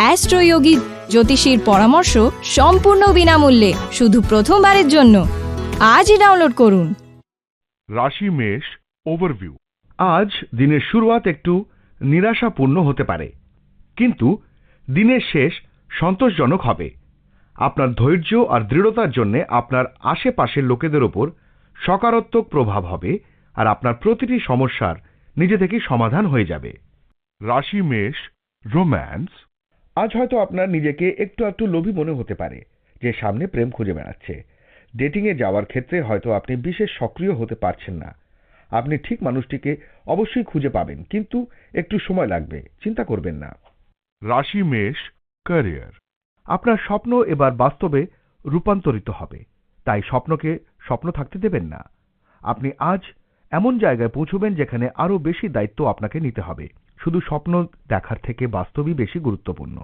অ্যাস্ট্রোয়োগী জ্যোতিষীর পরামর্শ সম্পূর্ণ বিনামূল্যে, শুধু প্রথমবারের জন্য। আজই ডাউনলোড করুন। রাশি মেষ ওভারভিউ আজ দিনের শুরুয়াত একটু নিরাশাপূর্ণ হতে পারে। কিন্তু দিনের শেষ সন্তোষজনক হবে। আপনার ধৈর্য আর দৃঢ়তার জন্য আপনার আশেপাশের লোকেদের ওপর সকারাত্মক প্রভাব হবে আর আপনার প্রতিটি সমস্যার নিজে থেকেই সমাধান হয়ে যাবে। রাশি মেষ রোম্যান্স আজ হয়তো আপনার নিজেকে একটু একটু লোভী মনে হতে পারে যে সামনে প্রেম খুঁজে বেড়াচ্ছে। ডেটিংয়ে যাওয়ার ক্ষেত্রে হয়তো আপনি বিশেষ সক্রিয় হতে পারছেন না। আপনি ঠিক মানুষটিকে অবশ্যই খুঁজে পাবেন, কিন্তু একটু সময় লাগবে, চিন্তা করবেন না। রাশি মেষ ক্যারিয়ার আপনার স্বপ্ন এবার বাস্তবে রূপান্তরিত হবে, তাই স্বপ্নকে স্বপ্ন থাকতে দেবেন না। আপনি আজ এমন জায়গায় পৌঁছবেন যেখানে আরও বেশি দায়িত্ব আপনাকে নিতে হবে। শুধু স্বপ্ন দেখার থেকে বাস্তবই বেশি গুরুত্বপূর্ণ।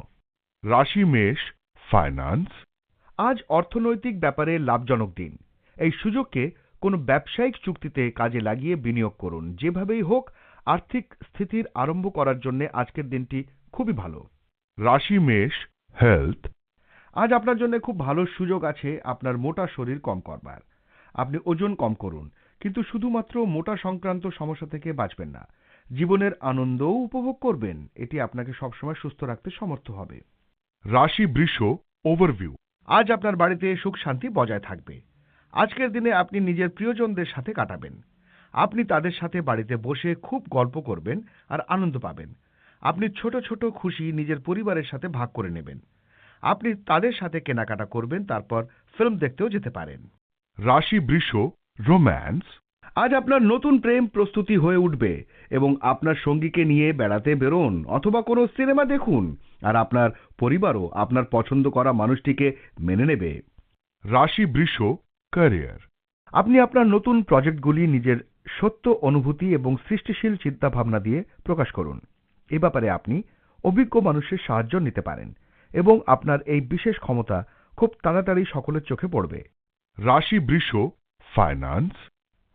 রাশি মেষ ফাইন্যান্স আজ অর্থনৈতিক ব্যাপারে লাভজনক দিন। এই সুযোগকে কোনো ব্যবসায়িক চুক্তিতে কাজে লাগিয়ে বিনিয়োগ করুন। যেভাবেই হোক আর্থিক স্থিতির আরম্ভ করার জন্য আজকের দিনটি খুবই ভালো। রাশি মেষ হেলথ আজ আপনার জন্য খুব ভালো সুযোগ আছে আপনার মোটা শরীর কম করবার। আপনি ওজন কম করুন কিন্তু শুধুমাত্র মোটা সংক্রান্ত সমস্যা থেকে বাঁচবেন না। জীবনের আনন্দও উপভোগ করবেন। এটি আপনাকে সবসময় সুস্থ রাখতে সমর্থ হবে। রাশি বৃষ ওভারভিউ আজ আপনার বাড়িতে সুখ শান্তি বজায় থাকবে। আজকের দিনে আপনি নিজের প্রিয়জনদের সাথে কাটাবেন। আপনি তাদের সাথে বাড়িতে বসে খুব গল্প করবেন আর আনন্দ পাবেন। আপনি ছোট ছোট খুশি নিজের পরিবারের সাথে ভাগ করে নেবেন। আপনি তাদের সাথে কেনাকাটা করবেন তারপর ফিল্ম দেখতেও যেতে পারেন। রাশি বৃষ রোম্যান্স আজ আপনার নতুন প্রেম প্রস্তুতি হয়ে উঠবে এবং আপনার সঙ্গীকে নিয়ে বেড়াতে বেরোন অথবা কোনো সিনেমা দেখুন। আর আপনার পরিবারও আপনার পছন্দ করা মানুষটিকে মেনে নেবে। রাশি বৃষ ক্যারিয়ার আপনি আপনার নতুন প্রজেক্টগুলি নিজের সত্য অনুভূতি এবং সৃষ্টিশীল চিন্তাভাবনা দিয়ে প্রকাশ করুন। এ ব্যাপারে আপনি অভিজ্ঞ মানুষের সাহায্য নিতে পারেন এবং আপনার এই বিশেষ ক্ষমতা খুব তাড়াতাড়ি সকলের চোখে পড়বে। রাশি বৃষ ফাইন্যান্স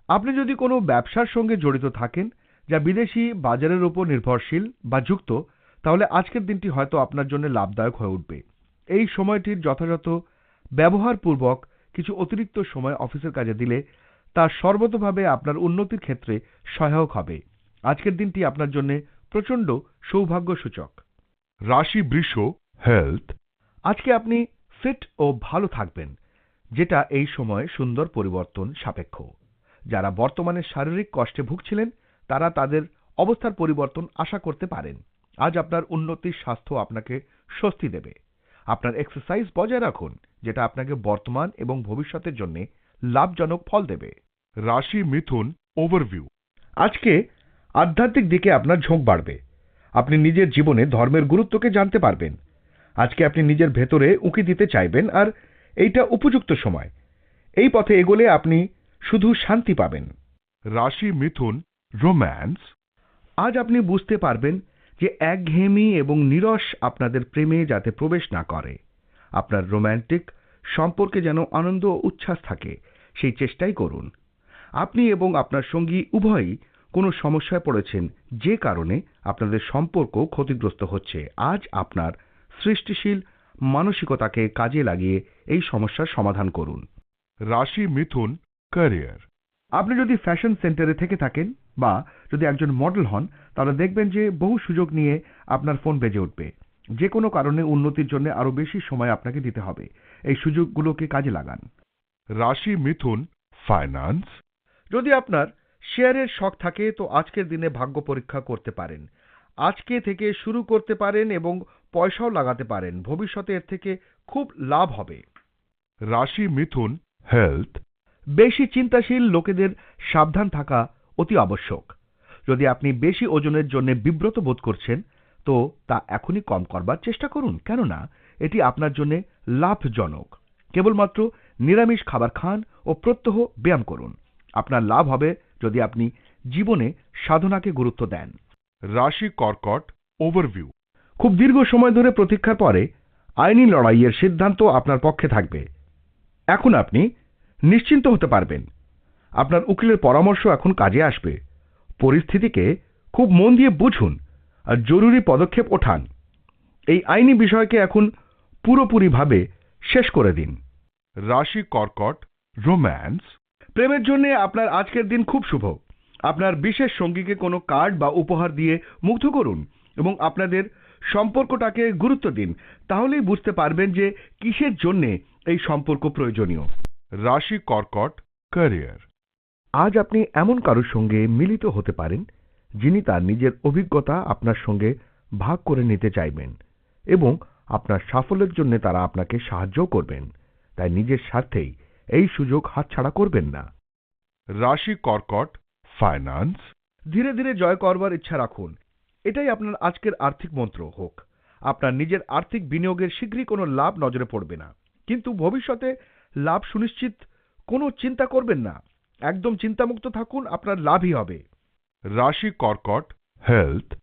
আপনি যদি কোনো ব্যবসার সঙ্গে জড়িত থাকেন যা বিদেশি বাজারের উপর নির্ভরশীল বা যুক্ত তাহলে আজকের দিনটি হয়তো আপনার জন্য লাভদায়ক হয়ে উঠবে। এই সময়টির যথাযথ ব্যবহারপূর্বক কিছু অতিরিক্ত সময় অফিসের কাজে দিলে তা সর্বতভাবে আপনার উন্নতির ক্ষেত্রে সহায়ক হবে। আজকের দিনটি আপনার জন্য প্রচণ্ড সৌভাগ্য সূচক রাশি বৃষ হেলথ আজকে আপনি ফিট ও ভালো থাকবেন যেটা এই সময় সুন্দর পরিবর্তন সাপেক্ষ। যারা বর্তমানে শারীরিক কষ্টে ভুগছিলেন, তারা তাদের অবস্থার পরিবর্তন আশা করতে পারেন। আজ আপনার উন্নতির স্বাস্থ্য আপনাকে স্বস্তি দেবে। আপনার এক্সারসাইজ বজায় রাখুন, যেটা আপনাকে বর্তমান এবং ভবিষ্যতের জন্য লাভজনক ফল দেবে। রাশি মিথুন ওভারভিউ আজকে আধ্যাত্মিক দিকে আপনার ঝোঁক বাড়বে। আপনি নিজের জীবনে ধর্মের গুরুত্বকে জানতে পারবেন। আজকে আপনি নিজের ভেতরে উঁকি দিতে চাইবেন, আর এইটা উপযুক্ত সময়। এই পথে এগোলে আপনি শুধু শান্তি পাবেন। রাশি মিথুন রোম্যান্স। আজ আপনি বুঝতে পারবেন যে একঘেয়েমি এবং নিরস আপনাদের প্রেমে যাতে প্রবেশ না করে। আপনার রোম্যান্টিক সম্পর্কে যেন আনন্দ ও উচ্ছ্বাস থাকে সেই চেষ্টাই করুন। আপনি এবং আপনার সঙ্গী উভয়ই কোনো সমস্যায় পড়েছেন যে কারণে আপনাদের সম্পর্ক ক্ষতিগ্রস্ত হচ্ছে। আজ আপনার সৃষ্টিশীল মানসিকতাকে কাজে লাগিয়ে এই সমস্যার সমাধান করুন। রাশি মিথুন ক্যারিয়ার আপনি যদি ফ্যাশন সেন্টারে থেকে থাকেন বা যদি একজন মডেল হন, তাহলে দেখবেন যে বহু সুযোগ নিয়ে আপনার ফোন বেজে উঠবে। যে কোনো কারণে উন্নতির জন্য আরও বেশি সময় আপনাকে দিতে হবে। এই সুযোগগুলোকে কাজে লাগান। রাশি মিথুন ফাইন্যান্স যদি আপনার শেয়ারের শখ থাকে, তো আজকের দিনে ভাগ্য পরীক্ষা করতে পারেন। আজকে থেকে শুরু করতে পারেন এবং পয়সাও লাগাতে পারেন। ভবিষ্যতে এর থেকে খুব লাভ হবে। রাশি মিথুন হেলথ বেশি চিন্তাশীল লোকেদের সাবধান থাকা অতি আবশ্যক। যদি আপনি বেশি ওজনের জন্য বিব্রত বোধ করছেন তো তা এখনই কম করবার চেষ্টা করুন। কেননা এটি আপনার জন্য লাভজনক। কেবলমাত্র নিরামিষ খাবার খান ও প্রত্যহ ব্যায়াম করুন। আপনার লাভ হবে যদি আপনি জীবনে সাধনাকে গুরুত্ব দেন। রাশি কর্কট ওভারভিউ। খুব দীর্ঘ সময় ধরে প্রতীক্ষার পরে আইনি লড়াইয়ের সিদ্ধান্ত আপনার পক্ষে থাকবে। এখন আপনি নিশ্চিন্ত হতে পারবেন। আপনার উকিলের পরামর্শ এখন কাজে আসবে। পরিস্থিতিকে খুব মন দিয়ে বুঝুন আর জরুরি পদক্ষেপ ওঠান। এই আইনি বিষয়কে এখন পুরোপুরিভাবে শেষ করে দিন। রাশি কর্কট রোম্যান্স। প্রেমের জন্য আপনার আজকের দিন খুব শুভ। আপনার বিশেষ সঙ্গীকে কোনো কার্ড বা উপহার দিয়ে মুগ্ধ করুন এবং আপনাদের সম্পর্কটাকে গুরুত্ব দিন। তাহলেই বুঝতে পারবেন যে কিসের জন্যে এই সম্পর্ক প্রয়োজনীয়। রাশি কর্কট ক্যারিয়ার আজ আপনি এমন কারোর সঙ্গে মিলিত হতে পারেন, যিনি তার নিজের অভিজ্ঞতা আপনার সঙ্গে ভাগ করে নিতে চাইবেন এবং আপনার সাফল্যের জন্য তারা আপনাকে সাহায্য করবেন। তাই নিজের স্বার্থেই এই সুযোগ হাতছাড়া করবেন না। রাশি কর্কট ফাইন্যান্স ধীরে ধীরে জয় করবার ইচ্ছা রাখুন। এটাই আপনার আজকের আর্থিক মন্ত্র হোক। আপনার নিজের আর্থিক বিনিয়োগের শীঘ্রই কোনো লাভ নজরে পড়বে না। কিন্তু ভবিষ্যতে লাভ সুনিশ্চিত কোনো চিন্তা করবেন না। একদম চিন্তামুক্ত থাকুন আপনার লাভই হবে। রাশি কর্কট হেলথ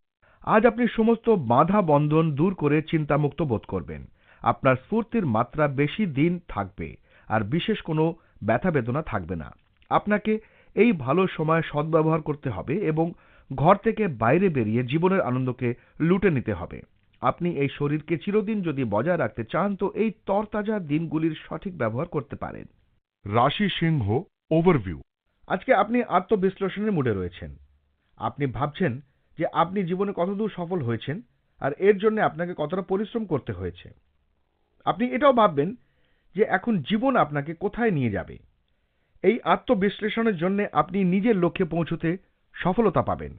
আজ আপনি সমস্ত বাধা বন্ধন দূর করে চিন্তামুক্ত বোধ করবেন। আপনার স্ফূর্তির মাত্রা বেশি দিন থাকবে আর বিশেষ কোনো ব্যথা বেদনা থাকবে না। আপনাকে এই ভালো সময় সদ্ব্যবহার করতে হবে এবং ঘর থেকে বাইরে বেরিয়ে জীবনের আনন্দকে লুটে নিতে হবে। আপনি এই শরীরকে চিরদিন যদি বজায় রাখতে চান তো এই তরতাজা দিনগুলির সঠিক ব্যবহার করতে পারেন। রাশি সিংহ ওভারভিউ আজকে আপনি আত্মবিশ্লেষণের মুডে রয়েছেন। আপনি ভাবছেন যে আপনি জীবনে কতদূর সফল হয়েছেন আর এর জন্য আপনাকে কতটা পরিশ্রম করতে হয়েছে। আপনি এটাও ভাববেন যে এখন জীবন আপনাকে কোথায় নিয়ে যাবে। এই আত্মবিশ্লেষণের জন্য আপনি নিজের লক্ষ্যে পৌঁছতে সফলতা পাবেন।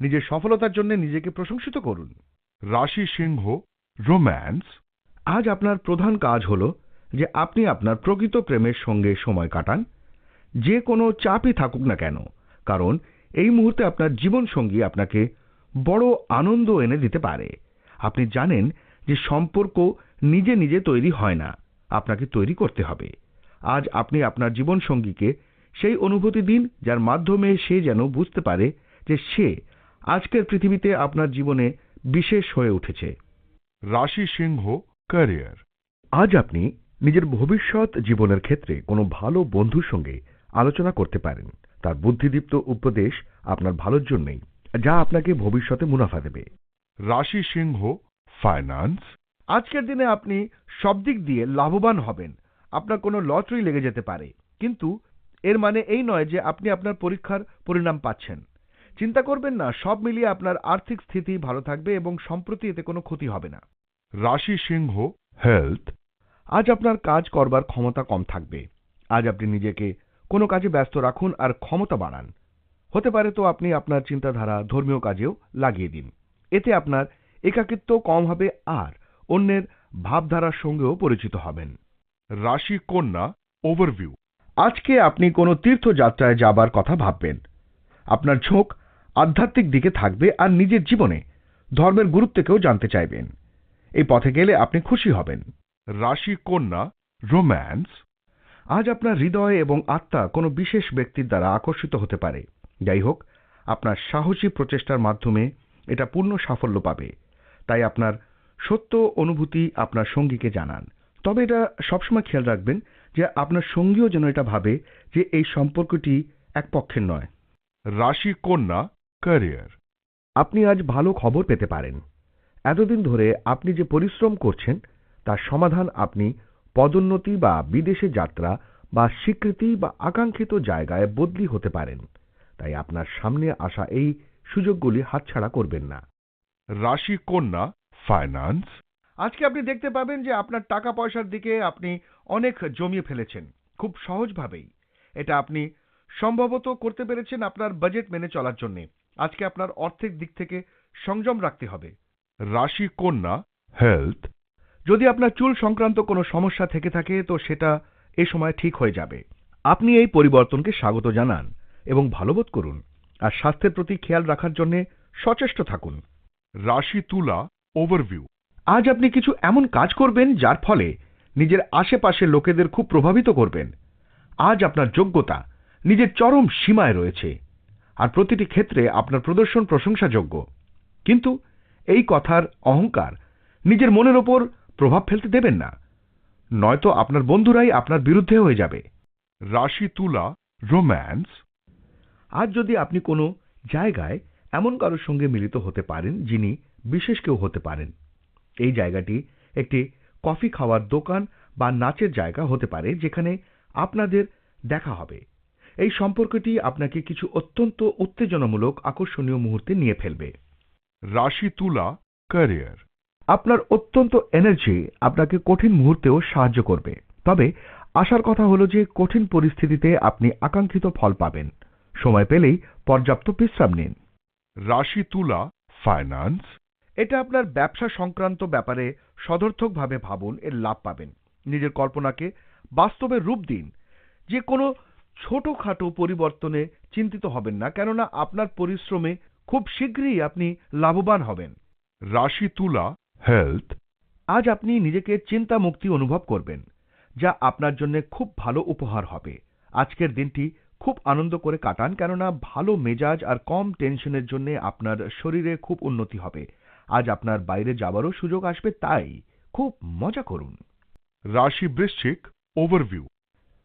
নিজের সফলতার জন্য নিজেকে প্রশংসিত করুন। রাশি সিংহ, রোম্যান্স। আজ আপনার প্রধান কাজ হল যে আপনি আপনার প্রকৃত প্রেমের সঙ্গে সময় কাটান। যে কোনো চাপই থাকুক না কেন, কারণ এই মুহূর্তে আপনার জীবন সঙ্গী আপনাকে বড় আনন্দ এনে দিতে পারে। আপনি জানেন যে সম্পর্ক নিজে নিজে তৈরি হয় না, আপনাকে তৈরি করতে হবে। আজ আপনি আপনার জীবন সঙ্গীকে সেই অনুভূতি দিন যার মাধ্যমে সে যেন বুঝতে পারে যে সে আজকের পৃথিবীতে আপনার জীবনে বিশেষ হয়ে উঠেছে। রাশি সিংহ ক্যারিয়ার আজ আপনি নিজের ভবিষ্যৎ জীবনের ক্ষেত্রে কোনো ভালো বন্ধুর সঙ্গে আলোচনা করতে পারেন। তার বুদ্ধিদীপ্ত উপদেশ আপনার ভালোর জন্যই যা আপনাকে ভবিষ্যতে মুনাফা দেবে। রাশি সিংহ ফাইন্যান্স আজকের দিনে আপনি সব দিক দিয়ে লাভবান হবেন। আপনার কোনো লটারি লেগে যেতে পারে। কিন্তু এর মানে এই নয় যে আপনি আপনার পরীক্ষার পরিণাম পাচ্ছেন। চিন্তা করবেন না সব মিলিয়ে আপনার আর্থিক স্থিতি ভালো থাকবে এবং সম্প্রতি এতে কোনো ক্ষতি হবে না। রাশি সিংহ হেলথ আজ আপনার কাজ করবার ক্ষমতা কম থাকবে। আজ আপনি নিজেকে কোনো কাজে ব্যস্ত রাখুন আর ক্ষমতা বাড়ান। হতে পারে তো আপনি আপনার চিন্তাধারা ধর্মীয় কাজেও লাগিয়ে দিন। এতে আপনার একাকিত্ব কম হবে আর অন্যের ভাবধারার সঙ্গেও পরিচিত হবেন। রাশি কন্যা ওভারভিউ আজকে আপনি কোনো তীর্থযাত্রায় যাবার কথা ভাববেন। আপনার ঝোঁক আধ্যাত্মিক দিকে থাকবে আর নিজের জীবনে ধর্মের গুরুত্বকেও জানতে চাইবেন। এই পথে গেলে আপনি খুশি হবেন। রাশি কন্যা রোম্যান্স। আজ আপনার হৃদয় এবং আত্মা কোনো বিশেষ ব্যক্তির দ্বারা আকর্ষিত হতে পারে। যাই হোক আপনার সাহসী প্রচেষ্টার মাধ্যমে এটা পূর্ণ সাফল্য পাবে। তাই আপনার সত্য অনুভূতি আপনার সঙ্গীকে জানান। তবে এটা সবসময় খেয়াল রাখবেন যে আপনার সঙ্গীও যেন এটা ভাবে যে এই সম্পর্কটি এক পক্ষের নয়। রাশি কন্যা ক্যারিয়ার আপনি আজ ভালো খবর পেতে পারেন। এতদিন ধরে আপনি যে পরিশ্রম করছেন, তার সমাধান আপনি পদোন্নতি বা বিদেশে যাত্রা বা স্বীকৃতি বা আকাঙ্ক্ষিত জায়গায় বদলি হতে পারেন। তাই আপনার সামনে আসা এই সুযোগগুলি হাতছাড়া করবেন না। রাশি কন্যা ফাইন্যান্স আজকে আপনি দেখতে পাবেন যে আপনার টাকা পয়সার দিকে আপনি অনেক জমিয়ে ফেলেছেন, খুব সহজভাবেই। এটা আপনি সম্ভবত করতে পেরেছেন আপনার বাজেট মেনে চলার জন্য। আজকে আপনার অর্থের দিক থেকে সংযম রাখতে হবে। রাশি কন্যা হেলথ যদি আপনার চুল সংক্রান্ত কোনো সমস্যা থেকে থাকে, তো সেটা এ সময় ঠিক হয়ে যাবে। আপনি এই পরিবর্তনকে স্বাগত জানান এবং ভালোবোধ করুন। আর স্বাস্থ্যের প্রতি খেয়াল রাখার জন্য সচেষ্ট থাকুন। রাশি তুলা ওভারভিউ আজ আপনি কিছু এমন কাজ করবেন যার ফলে নিজের আশেপাশের লোকেদের খুব প্রভাবিত করবেন। আজ আপনার যোগ্যতা, নিজের চরম সীমায় রয়েছে। আর প্রতিটি ক্ষেত্রে আপনার প্রদর্শন প্রশংসাযোগ্য। কিন্তু এই কথার অহংকার নিজের মনের ওপর প্রভাব ফেলতে দেবেন না। নয়তো আপনার বন্ধুরাই আপনার বিরুদ্ধে হয়ে যাবে। রাশি তুলা, রোম্যান্স। আজ যদি আপনি কোনো জায়গায় এমন কারোর সঙ্গে মিলিত হতে পারেন যিনি বিশেষ কেউ হতে পারেন। এই জায়গাটি একটি কফি খাওয়ার দোকান বা নাচের জায়গা হতে পারে যেখানে আপনাদের দেখা হবে। এই সম্পর্কটি আপনাকে কিছু অত্যন্ত উত্তেজনামূলক আকর্ষণীয় মুহূর্তে নিয়ে ফেলবে। রাশি তুলা ক্যারিয়ার আপনার অত্যন্ত এনার্জি আপনাকে কঠিন মুহূর্তেও সাহায্য করবে। তবে আশার কথা হলো যে কঠিন পরিস্থিতিতে আপনি আকাঙ্ক্ষিত ফল পাবেন। সময় পেলেই পর্যাপ্ত বিশ্রাম নিন। রাশি তুলা ফাইন্যান্স এটা আপনার ব্যবসা সংক্রান্ত ব্যাপারে সদর্থকভাবে ভাবুন এর লাভ পাবেন। নিজের কল্পনাকে বাস্তবে রূপ দিন। যে কোনো ছোটখাটো পরিবর্তনে চিন্তিত হবেন না কেননা আপনার পরিশ্রমে খুব শীঘ্রই আপনি লাভবান হবেন। রাশি তুলা হেলথ আজ আপনি নিজেকে চিন্তা মুক্তি অনুভব করবেন যা আপনার জন্য খুব ভালো উপহার হবে। আজকের দিনটি খুব আনন্দ করে কাটান কেননা ভালো মেজাজ আর কম টেনশনের জন্য আপনার শরীরে খুব উন্নতি হবে। আজ আপনার বাইরে যাওয়ারও সুযোগ আসবে তাই খুব মজা করুন। রাশি বৃশ্চিক ওভারভিউ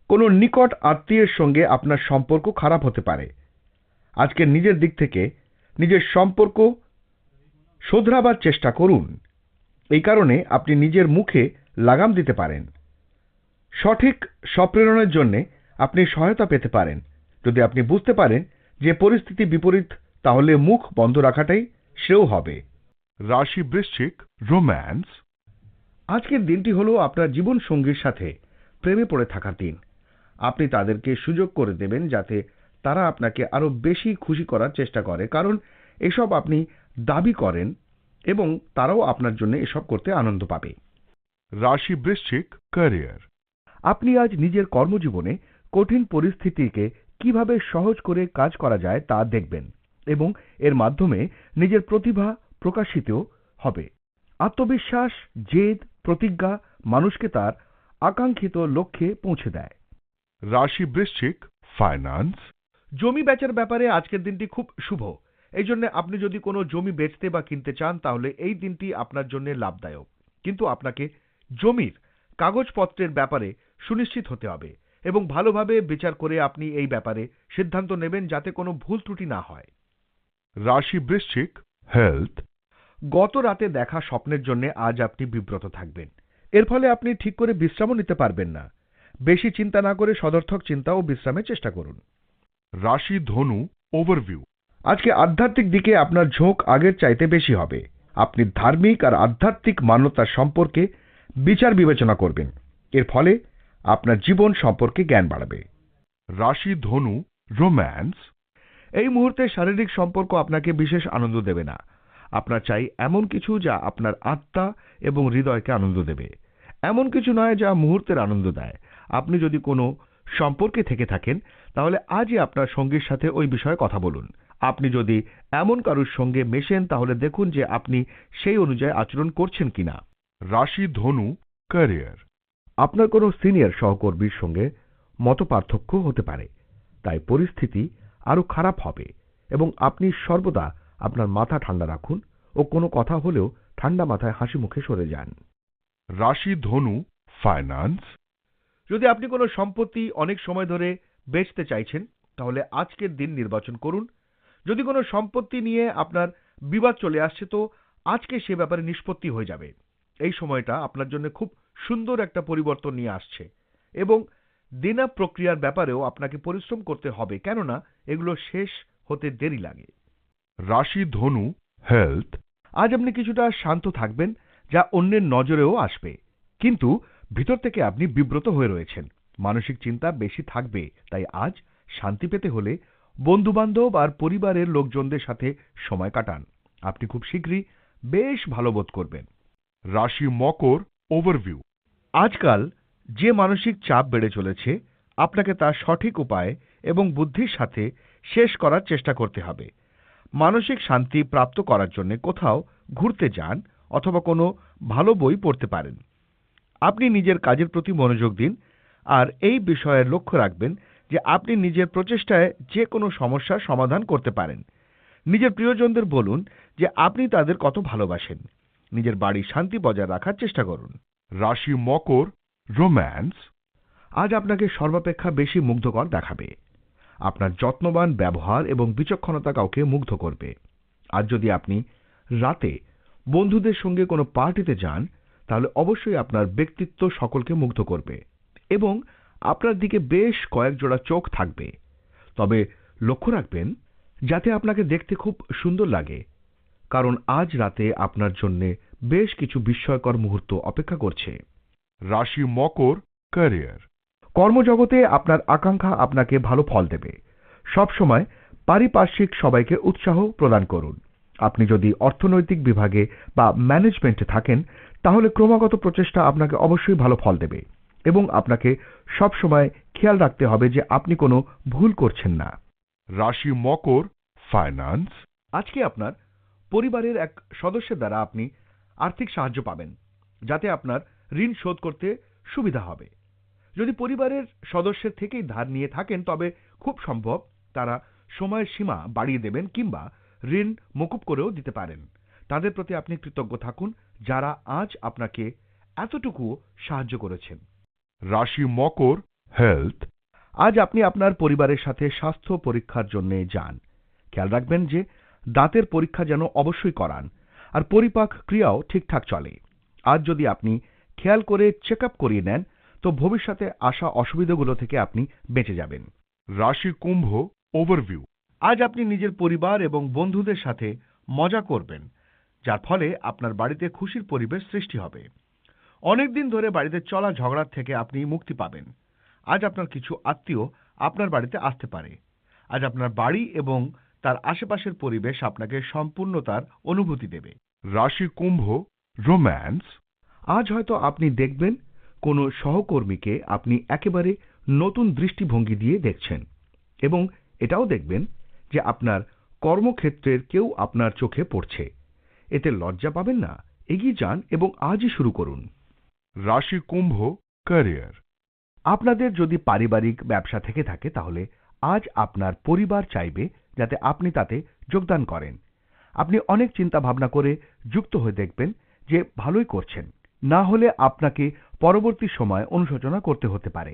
কোনো নিকট আত্মীয়ের সঙ্গে আপনার সম্পর্ক খারাপ হতে পারে। আজকে নিজের দিক থেকে নিজের সম্পর্ক শোধরাবার চেষ্টা করুন। এই কারণে আপনি নিজের মুখে লাগাম দিতে পারেন। সঠিক সপ্রেরণের জন্য আপনি সহায়তা পেতে পারেন। যদি আপনি বুঝতে পারেন যে পরিস্থিতি বিপরীত তাহলে মুখ বন্ধ রাখাটাই শ্রেয় হবে। রাশি বৃশ্চিক রোম্যান্স। আজকের দিনটি হলো আপনার জীবন সঙ্গীর সাথে প্রেমে পড়ে থাকার দিন। আপনি তাদেরকে সুযোগ করে দেবেন যাতে তারা আপনাকে আরও বেশি খুশি করার চেষ্টা করে। কারণ এসব আপনি দাবি করেন এবং তারাও আপনার জন্য এসব করতে আনন্দ পাবে। রাশি বৃশ্চিক ক্যারিয়ার। আপনি আজ নিজের কর্মজীবনে কঠিন পরিস্থিতিকে কীভাবে সহজ করে কাজ করা যায় তা দেখবেন এবং এর মাধ্যমে নিজের প্রতিভা প্রকাশিত হবে। আত্মবিশ্বাস জেদ প্রতিজ্ঞা মানুষকে তার আকাঙ্ক্ষিত লক্ষ্যে পৌঁছে দেয়। রাশি বৃশ্চিক ফাইন্যান্স জমি বেচার ব্যাপারে আজকের দিনটি খুব শুভ। এই জন্য আপনি যদি কোনো জমি বেচতে বা কিনতে চান তাহলে এই দিনটি আপনার জন্য লাভদায়ক। কিন্তু আপনাকে জমির কাগজপত্রের ব্যাপারে সুনিশ্চিত হতে হবে এবং ভালোভাবে বিচার করে আপনি এই ব্যাপারে সিদ্ধান্ত নেবেন যাতে কোনো ভুল ত্রুটি না হয়। রাশি বৃশ্চিক হেলথ গত রাতে দেখা স্বপ্নের জন্য আজ আপনি বিব্রত থাকবেন। এর ফলে আপনি ঠিক করে বিশ্রামও নিতে পারবেন না। বেশি চিন্তা না করে সদর্থক চিন্তা ও বিশ্রামের চেষ্টা করুন। রাশি, ধনু ওভারভিউ আজকে আধ্যাত্মিক দিকে আপনার ঝোঁক আগের চাইতে বেশি হবে। আপনি ধার্মিক আর আধ্যাত্মিক মান্যতা সম্পর্কে বিচার বিবেচনা করবেন। এর ফলে আপনার জীবন সম্পর্কে জ্ঞান বাড়াবে। রাশি, ধনু রোম্যান্স এই মুহূর্তে শারীরিক সম্পর্ক আপনাকে বিশেষ আনন্দ দেবে না। আপনার চাই এমন কিছু যা আপনার আত্মা এবং হৃদয়কে আনন্দ দেবে। এমন কিছু নয় যা মুহূর্তের আনন্দ দেয়। আপনি যদি কোনো সম্পর্কে থেকে থাকেন তাহলে আজই আপনার সঙ্গীর সাথে ওই বিষয়ে কথা বলুন। আপনি যদি এমন কারুর সঙ্গে মেশেন তাহলে দেখুন যে আপনি সেই অনুযায়ী আচরণ করছেন কিনা। রাশি ধনু ক্যারিয়ার আপনার কোনো সিনিয়র সহকর্মীর সঙ্গে মতপার্থক্য হতে পারে তাই পরিস্থিতি আরও খারাপ হবে এবং আপনি সর্বদা আপনার মাথা ঠান্ডা রাখুন ও কোনো কথা হলেও ঠান্ডা মাথায় হাসি মুখে সরে যান। রাশি ধনু ফাইন্যান্স যদি আপনি কোনো সম্পত্তি অনেক সময় ধরে বেচতে চাইছেন তাহলে আজকের দিন নির্বাচন করুন। যদি কোনো সম্পত্তি নিয়ে আপনার বিবাদ চলে আসছে তো আজকে সে ব্যাপারে নিষ্পত্তি হয়ে যাবে। এই সময়টা আপনার জন্য খুব সুন্দর একটা পরিবর্তন নিয়ে আসছে এবং দেনা প্রক্রিয়ার ব্যাপারেও আপনাকে পরিশ্রম করতে হবে কেননা এগুলো শেষ হতে দেরি লাগে। রাশি ধনু হেলথ। আজ আপনি কিছুটা শান্ত থাকবেন যা অন্যের নজরেও আসবে। কিন্তু ভিতর থেকে আপনি বিব্রত হয়ে রয়েছেন। মানসিক চিন্তা বেশি থাকবে, তাই আজ শান্তি পেতে হলে বন্ধুবান্ধব আর পরিবারের লোকজনদের সাথে সময় কাটান। আপনি খুব শীঘ্রই বেশ ভালো বোধ করবেন। রাশি মকর ওভারভিউ। আজকাল যে মানসিক চাপ বেড়ে চলেছে, আপনাকে তার সঠিক উপায় এবং বুদ্ধির সাথে শেষ করার চেষ্টা করতে হবে। মানসিক শান্তি প্রাপ্ত করার জন্য কোথাও ঘুরতে যান অথবা কোনো ভালো বই পড়তে পারেন। আপনি নিজের কাজের প্রতি মনোযোগ দিন আর এই বিষয়ে লক্ষ্য রাখবেন যে আপনি নিজের প্রচেষ্টায় যে কোনো সমস্যার সমাধান করতে পারেন। নিজের প্রিয়জনদের বলুন যে আপনি তাদের কত ভালোবাসেন। নিজের বাড়ির শান্তি বজায় রাখার চেষ্টা করুন। রাশি মকর রোম্যান্স। আজ আপনাকে সর্বাপেক্ষা বেশি মুগ্ধকর দেখাবে। আপনার যত্নবান ব্যবহার এবং বিচক্ষণতা কাউকে মুগ্ধ করবে। আর যদি আপনি রাতে বন্ধুদের সঙ্গে কোনো পার্টিতে যান তাহলে অবশ্যই আপনার ব্যক্তিত্ব সকলকে মুগ্ধ করবে এবং আপনার দিকে বেশ কয়েক জোড়া চোখ থাকবে। তবে লক্ষ্য রাখবেন যাতে আপনাকে দেখতে খুব সুন্দর লাগে কারণ আজ রাতে আপনার জন্যে বেশ কিছু বিস্ময়কর মুহূর্ত অপেক্ষা করছে। রাশি মকর ক্যারিয়ার কর্মজগতে আপনার আকাঙ্ক্ষা আপনাকে ভালো ফল দেবে। সবসময় পারিপার্শ্বিক সবাইকে উৎসাহ প্রদান করুন। আপনি যদি অর্থনৈতিক বিভাগে বা ম্যানেজমেন্টে থাকেন তাহলে ক্রমাগত প্রচেষ্টা আপনাকে অবশ্যই ভালো ফল দেবে এবং আপনাকে সবসময় খেয়াল রাখতে হবে যে আপনি কোনো ভুল করছেন না। রাশি মকর ফাইন্যান্স আজকে আপনার পরিবারের এক সদস্যের দ্বারা আপনি আর্থিক সাহায্য পাবেন যাতে আপনার ঋণ শোধ করতে সুবিধা হবে। যদি পরিবারের সদস্যের থেকেই ধার নিয়ে থাকেন তবে খুব সম্ভব তারা সময়ের সীমা বাড়িয়ে দেবেন কিংবা ঋণ মকুব করেও দিতে পারেন। তাদের প্রতি আপনি কৃতজ্ঞ থাকুন যারা আজ আপনাকে এতটুকু সাহায্য করেছেন। রাশি মকর হেলথ, আজ আপনি আপনার পরিবারের সাথে স্বাস্থ্য পরীক্ষার জন্য যান। খেয়াল রাখবেন যে দাঁতের পরীক্ষা যেন অবশ্যই করান, আর পরিপাক ক্রিয়াও ঠিকঠাক চলে। আজ যদি আপনি খেয়াল করে চেক আপ করিয়ে নেন, তো ভবিষ্যতে আসা অসুবিধাগুলো থেকে আপনি বেঁচে যাবেন। রাশি কুম্ভ ওভারভিউ, আজ আপনি নিজের পরিবার এবং বন্ধুদের সাথে মজা করবেন। যার ফলে আপনার বাড়িতে খুশির পরিবেশ সৃষ্টি হবে। অনেকদিন ধরে বাড়িতে চলা ঝগড়ার থেকে আপনি মুক্তি পাবেন। আজ আপনার কিছু আত্মীয় আপনার বাড়িতে আসতে পারে। আজ আপনার বাড়ি এবং তার আশেপাশের পরিবেশ আপনাকে সম্পূর্ণতার অনুভূতি দেবে। রাশি কুম্ভ রোম্যান্স। আজ হয়তো আপনি দেখবেন কোনো সহকর্মীকে আপনি একেবারে নতুন দৃষ্টিভঙ্গি দিয়ে দেখছেন এবং এটাও দেখবেন যে আপনার কর্মক্ষেত্রের কেউ আপনার চোখে পড়ছে। এতে লজ্জা পাবেন না। এগিয়ে যান এবং আজই শুরু করুন। রাশি কুম্ভ ক্যারিয়ার আপনাদের যদি পারিবারিক ব্যবসা থেকে থাকে তাহলে আজ আপনার পরিবার চাইবে যাতে আপনি তাতে যোগদান করেন। আপনি অনেক চিন্তা ভাবনা করে যুক্ত হয়ে দেখবেন যে ভালোই করছেন। না হলে আপনাকে পরবর্তী সময় অনুশোচনা করতে হতে পারে।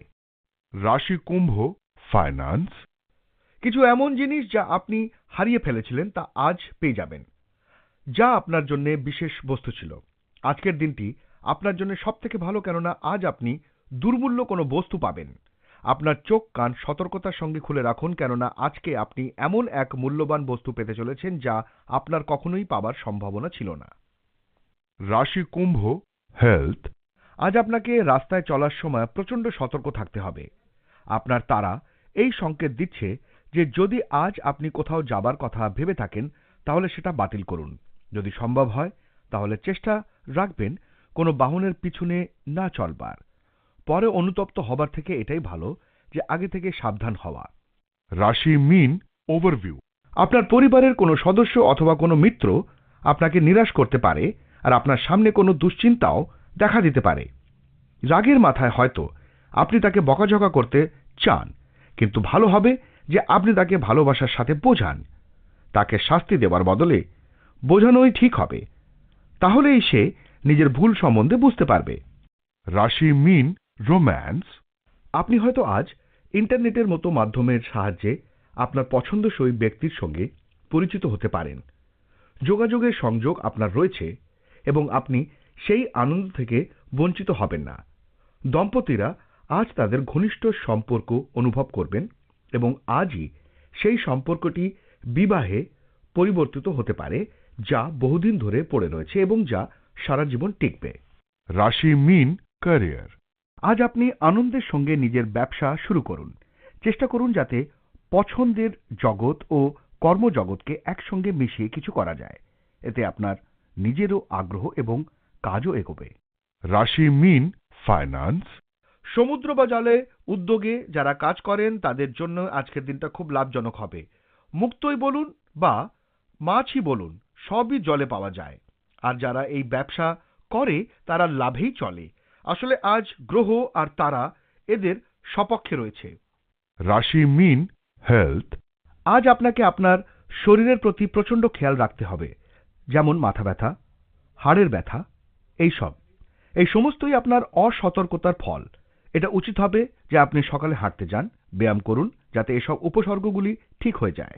রাশি কুম্ভ ফাইন্যান্স কিছু এমন জিনিস যা আপনি হারিয়ে ফেলেছিলেন তা আজ পেয়ে যাবেন। যা আপনার জন্য বিশেষ বস্তু ছিল। আজকের দিনটি আপনার জন্য সবথেকে ভালো কেননা আজ আপনি দুর্মূল্য কোনো বস্তু পাবেন। আপনার চোখ কান সতর্কতার সঙ্গে খুলে রাখুন কেননা আজকে আপনি এমন এক মূল্যবান বস্তু পেতে চলেছেন যা আপনার কখনোই পাবার সম্ভাবনা ছিল না। রাশি কুম্ভ হেলথ আজ আপনাকে রাস্তায় চলার সময় প্রচণ্ড সতর্ক থাকতে হবে। আপনার তারা এই সংকেত দিচ্ছে যে যদি আজ আপনি কোথাও যাবার কথা ভেবে থাকেন তাহলে সেটা বাতিল করুন। যদি সম্ভব হয়, তাহলে চেষ্টা রাখবেন কোনো বাহনের পিছনে না চলবার। পরে অনুতপ্ত হবার থেকে এটাই ভালো যে আগে থেকে সাবধান হওয়া। রাশি মিন ওভারভিউ। আপনার পরিবারের কোনো সদস্য অথবা কোনো মিত্র আপনাকে নিরাশ করতে পারে আর আপনার সামনে কোনো দুশ্চিন্তাও দেখা দিতে পারে। রাগের মাথায় হয়তো আপনি তাকে বকাঝকা করতে চান, কিন্তু ভালো হবে যে আপনি তাকে ভালোবাসার সাথে বোঝান। তাকে শাস্তি দেওয়ার বদলে বোঝানোই ঠিক হবে। তাহলেই সে নিজের ভুল সম্বন্ধে বুঝতে পারবে। রাশি মিন রোম্যান্স। আপনি হয়তো আজ ইন্টারনেটের মতো মাধ্যমের সাহায্যে আপনার পছন্দসই ব্যক্তির সঙ্গে পরিচিত হতে পারেন। যোগাযোগের সংযোগ আপনার রয়েছে এবং আপনি সেই আনন্দ থেকে বঞ্চিত হবেন না। দম্পতিরা আজ তাদের ঘনিষ্ঠ সম্পর্ক অনুভব করবেন এবং আজই সেই সম্পর্কটি বিবাহে পরিবর্তিত হতে পারে যা বহুদিন ধরে পড়ে রয়েছে এবং যা সারা জীবন টিকবে। রাশি মিন ক্যারিয়ার। আজ আপনি আনন্দের সঙ্গে নিজের ব্যবসা শুরু করুন। চেষ্টা করুন যাতে পছন্দের জগৎ ও কর্মজগৎকে একসঙ্গে মিশিয়ে কিছু করা যায়। এতে আপনার নিজেরও আগ্রহ এবং কাজও এগোবে। রাশি মিন ফাইন্যান্স। সমুদ্র বা জলে উদ্যোগে যারা কাজ করেন তাদের জন্য আজকের দিনটা খুব লাভজনক হবে। মুক্তই বলুন বা মাছই বলুন সবই জলে পাওয়া যায়। আর যারা এই ব্যবসা করে তারা লাভেই চলে। আসলে আজ গ্রহ আর তারা এদের সপক্ষে রয়েছে। রাশি মিন হেলথ আজ আপনাকে আপনার শরীরের প্রতি প্রচণ্ড খেয়াল রাখতে হবে। যেমন মাথা ব্যথা হাড়ের ব্যথা এইসব এই সমস্তই আপনার অসতর্কতার ফল। এটা উচিত হবে যে আপনি সকালে হাঁটতে যান ব্যায়াম করুন যাতে এসব উপসর্গগুলি ঠিক হয়ে যায়।